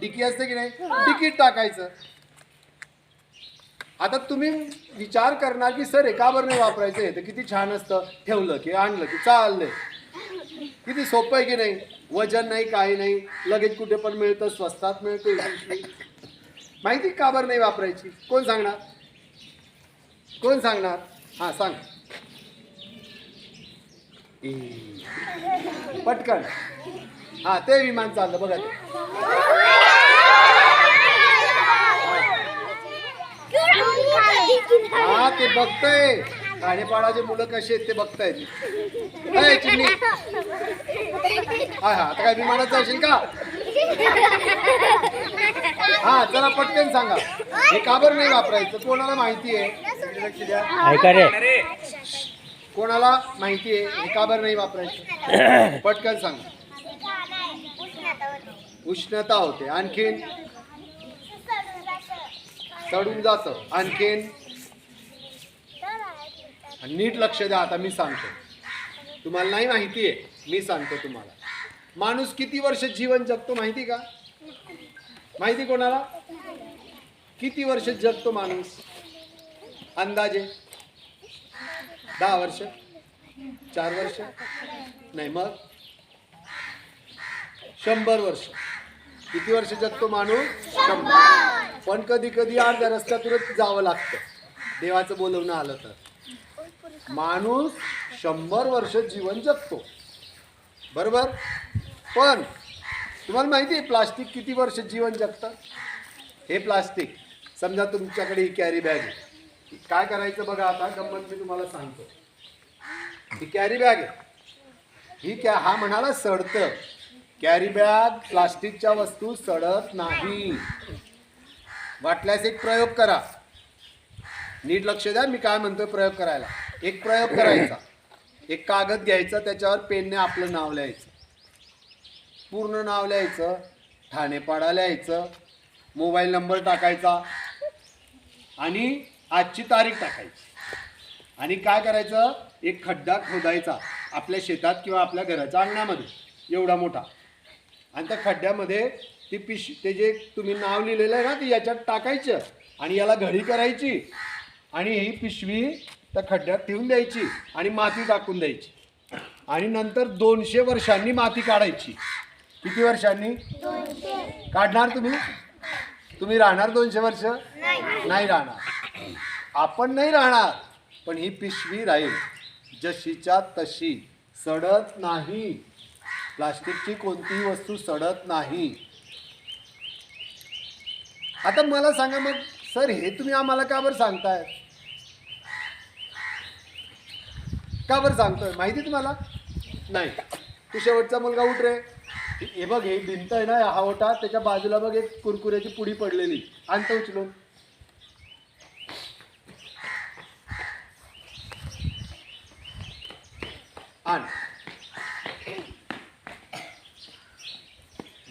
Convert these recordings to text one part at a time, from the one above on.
Dickey असते की नाही? डिकीत टाकायचं. आता तुम्ही विचार करणार की सर एका बरं नाही वापरायचं हे. तर किती छान असतं. ठेवलं की आणलं की चाललंय. किती सोपं आहे की नाही? वजन नाही काही नाही. लगेच कुठे पण मिळतं स्वस्तात मिळतं. माहिती का बरं नाही वापरायची? कोण सांगणार? कोण सांगणार? हां सांग. पटकन. हा ते विमान चाललं बघा ते हा ते बघतय. खाणेपाडाचे मुलं कसे आहेत ते बघतायत चिमणी. हा हा आता काय विमानात जाशील का? हा चला पटकन सांगा. हे का बरं नाही वापरायचं? कोणाला माहिती आहे? लक्ष द्या. ऐका रे. कोणाला माहिती आहे? हे का बरं नाही वापरायचं? पटकन सांगा. उष्णता होते. आणखीन? चढून जातं. आणखीन? आणि नीट लक्ष द्या आता मी सांगतो. तुम्हाला नाही माहिती आहे मी सांगतो तुम्हाला. माणूस किती वर्ष जीवन जगतो माहिती का? माहिती कोणाला? किती वर्ष जगतो माणूस? अंदाजे? दहा वर्ष? चार वर्ष? नाही मग? शंभर वर्ष. किती वर्ष जगतो माणूस? शंभर. पण कधी कधी अर्ध्या रस्त्यातूनच जावं लागतं. देवाचं बोलवणं आलं तर. माणूस शंभर वर्ष जीवन जगतो. बरोबर? पण तुम्हाला माहिती आहे प्लास्टिक किती वर्ष जीवन जगतं? हे प्लास्टिक समजा तुमच्याकडे ही कॅरी बॅग आहे. काय करायचं बघा आता? गंमत मी तुम्हाला सांगतो. ही कॅरी बॅग आहे. ही कॅ हा म्हणाला सडतं. कॅरी बॅग प्लास्टिकच्या वस्तू सडत नाही. वाटल्यास एक प्रयोग करा. नीट लक्ष द्या मी काय म्हणतोय प्रयोग करायला. एक प्रयोग करायचा. एक कागद घ्यायचा त्याच्यावर पेनने आपलं नाव लिहायचं. पूर्ण नाव लिहायचं ठाणेपाडा लिहायचं मोबाईल नंबर टाकायचा आणि आजची तारीख टाकायची. आणि काय करायचं? एक खड्डा खोदायचा आपल्या शेतात किंवा आपल्या घराच्या अंगणामध्ये एवढा मोठा. आणि त्या खड्ड्यामध्ये ती पिश ते जे तुम्ही नाव लिहिलेलं आहे ना ते याच्यात टाकायचं आणि याला घडी करायची आणि ही पिशवी त्या खड्ड्यात ठेवून द्यायची आणि माती टाकून द्यायची. आणि नंतर दोनशे वर्षांनी माती काढायची. किती वर्षांनी? काढणार तुम्ही? तुम्ही राहणार दोनशे वर्ष? नाही राहणार. आपण नाही राहणार पण ही पिशवी राहील. जशीच्या तशी सडत नाही. प्लास्टिकची कोणतीही वस्तू सडत नाही. आता मला सांगा मग सर हे तुम्ही आम्हाला का बरं सांगताय? का बरं सांगतोय? माहिती तुम्हाला? नाही. तू शेवटचा मुलगा उठ रे. हे बघ हे भिंत आहे ना हा ओटा त्याच्या बाजूला बघ एक कुरकुऱ्याची पुडी पडलेली. आणतं उचलून. आण.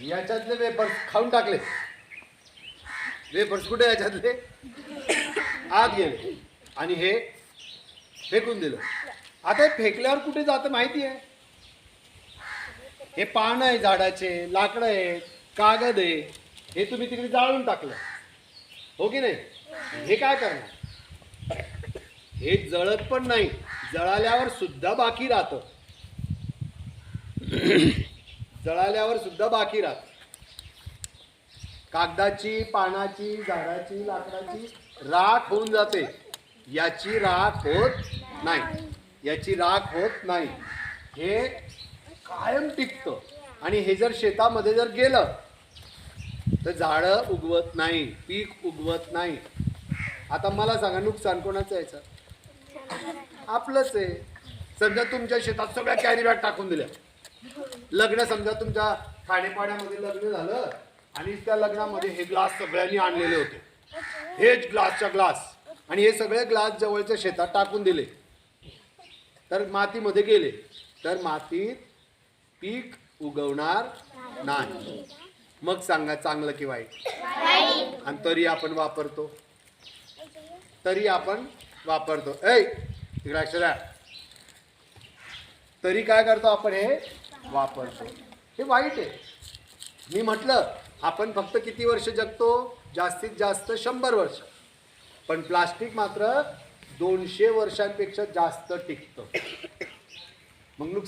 याच्यातले वेपर्स खाऊन टाकले. वेपर्स कुठे याच्यातले? आत गेले. आणि हे फेकून दिलं. आता हे फेकल्यावर कुठे जातं माहिती आहे? हे पानं आहे झाडाचे लाकडं आहे कागद आहे. हे तुम्ही तिकडे जाळून टाकलं. हो की नाही? हे काय करणार? हे जळत पण नाही. जळाल्यावर सुद्धा बाकी राहतं. जळाल्यावर सुद्धा बाकी राहतं. कागदाची पानाची झाडाची लाकडाची राख होऊन जाते. याची राख होत नाही. याची राख होत नाही. हे कायम टिकतं. आणि हे जर शेतामध्ये जर गेलं तर झाडं उगवत नाही पीक उगवत नाही. आता मला सांगा नुकसान कोणाचं यायचं आपलंच आहे. समजा तुमच्या शेतात सगळ्या कॅरी बॅग टाकून दिल्या. लग्न समजा तुमच्या खाणेपाण्यामध्ये लग्न झालं आणि त्या लग्नामध्ये हे ग्लास सगळ्यांनी आणलेले होते. हेच ग्लासच्या ग्लास आणि हे सगळे ग्लास जवळच्या शेतात टाकून दिले. तर मातीमध्ये गेले. तर मातीत पीक उगवणार नाही. मग सांगा चांगलं की वाईट? आणि तरी आपण वापरतो. तरी आपण वापरतो. ऐ तिकडे अक्षरा तरी काय करतो आपण हे? वापरतो. हे वाईट आहे. मी म्हटलं आपण फक्त किती वर्ष जगतो? जास्तीत जास्त शंभर वर्ष. पण प्लास्टिक मात्र दोनशे वर्षांपेक्षा जास्त टिकतं. मग नुकसान